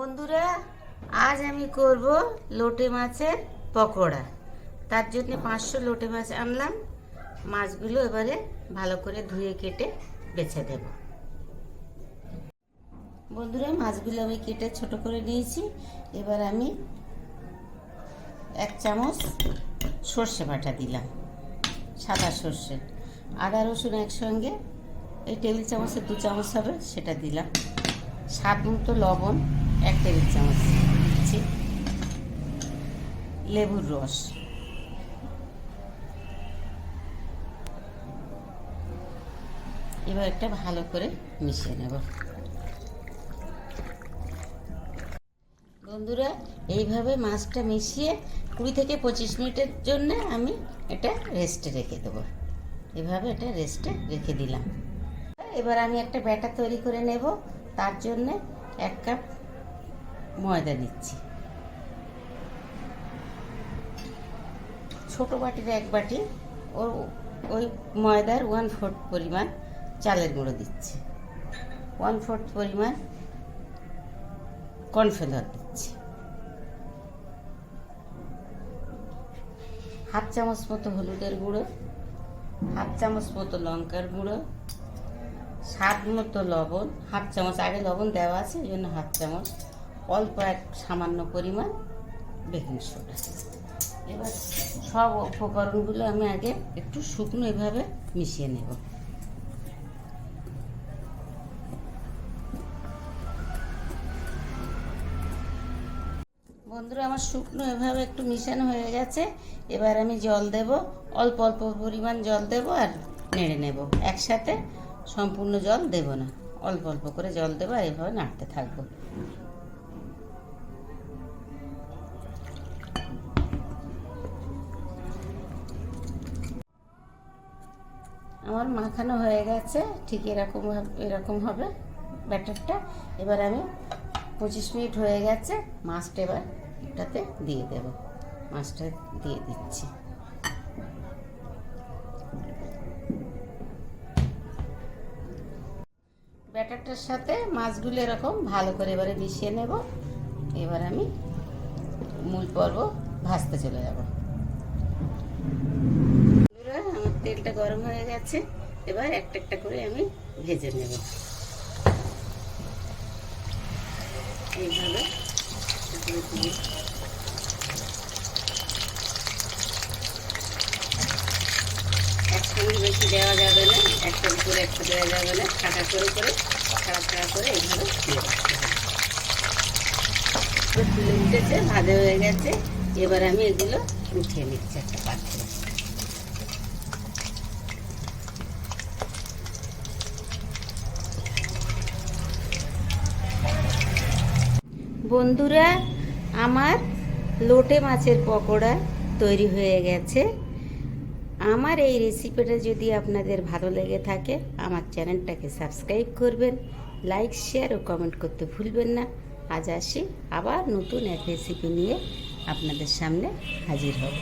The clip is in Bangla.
বন্ধুরা, আজ আমি করব লোটে মাছের পকোড়া। তার জন্য পাঁচশো লোটে মাছ আনলাম। মাছগুলো এবারে ভালো করে ধুয়ে কেটে বেছে দেব। বন্ধুরা, মাছগুলো আমি কেটে ছোট করে নিয়েছি। এবার আমি এক চামচ সর্ষে বাটা দিলাম, সাদা সর্ষে। আদা, রসুন একসঙ্গে, এই টেবিল চামচের দু চামচ হবে, সেটা দিলাম। স্বাদ মতো লবণ এক টেবিল চামচ দিচ্ছি। লেবুর রস। এবার একটা ভালো করে মিশিয়ে নেব। বন্ধুরা, এইভাবে মাছটা মিশিয়ে কুড়ি থেকে পঁচিশ মিনিটের জন্য আমি এটা রেস্টে রেখে দেবো। এভাবে এটা রেস্টে রেখে দিলাম। এবার আমি একটা ব্যাটার তৈরি করে নেব। তার জন্য এক কাপ ময়দা নিচ্ছি ছোট বাটির এক বাটি ও ওই ময়দার ওয়ান ফোর্থ পরিমাণ চালের গুঁড়ো দিচ্ছি। ওয়ান ফোর্থ পরিমাণ কর্নফ্লাওয়ার দিচ্ছি। হাফ চামচ মতো হলুদের গুঁড়ো, হাফ চামচ মতো লঙ্কার গুঁড়ো, স্বাদ মতো লবণ, হাফ চামচ, আগে লবণ দেওয়া আছে, এই জন্য হাফ চামচ অল্প এক সামান্য পরিমাণ বেকিং সোডা। এবার সব উপকরণগুলো আমি আগে একটু শুকনো এভাবে মিশিয়ে নেব। বন্ধুরা, আমার শুকনো এভাবে একটু মিশানো হয়ে গেছে। এবার আমি জল দেব। অল্প অল্প পরিমাণ জল দেব আর নেড়ে নেব। একসাথে সম্পূর্ণ জল দেব না। অল্প অল্প করে জল দেবো আর এভাবে নাড়তে থাকব। আমার মাখানো হয়ে গেছে, ঠিক এরকম এরকম হবে ব্যাটারটা। এবার আমি পঁচিশ মিনিট হয়ে গেছে, মাছটা এবার এটাতে দিয়ে দেব। মাছটা দিয়ে দিচ্ছি। ব্যাটারটার সাথে মাছগুলো এরকম ভালো করে এবারে মিশিয়ে নেব। এবার আমি মূল পর্ব ভাজতে চলে যাব বন্ধুরা, আমার তেলটা গরম হয়ে গেছে, এবার একটা একটা করে আমি ভেজে নেব। এইভাবে একসঙ্গে বেশি দেওয়া যাবে না একটার উপরে একটা দেওয়া যাবে না ছাটা করে করে ছাড়া ছাড়া করে এইভাবে রাখতে তুলে উঠেছে, ভাজা হয়ে গেছে, এবার আমি এগুলো উঠিয়ে নিচ্ছি একটা পাত্রে। বন্ধুরা, আমার লোটে মাছের পকোড়া তৈরি হয়ে গেছে। আমার এই রেসিপিটা যদি আপনাদের ভালো লেগে থাকে, আমার চ্যানেলটাকে সাবস্ক্রাইব করবেন, লাইক, শেয়ার ও কমেন্ট করতে ভুলবেন না। আজ আসি, আবার নতুন এক রেসিপি নিয়ে আপনাদের সামনে হাজির হব।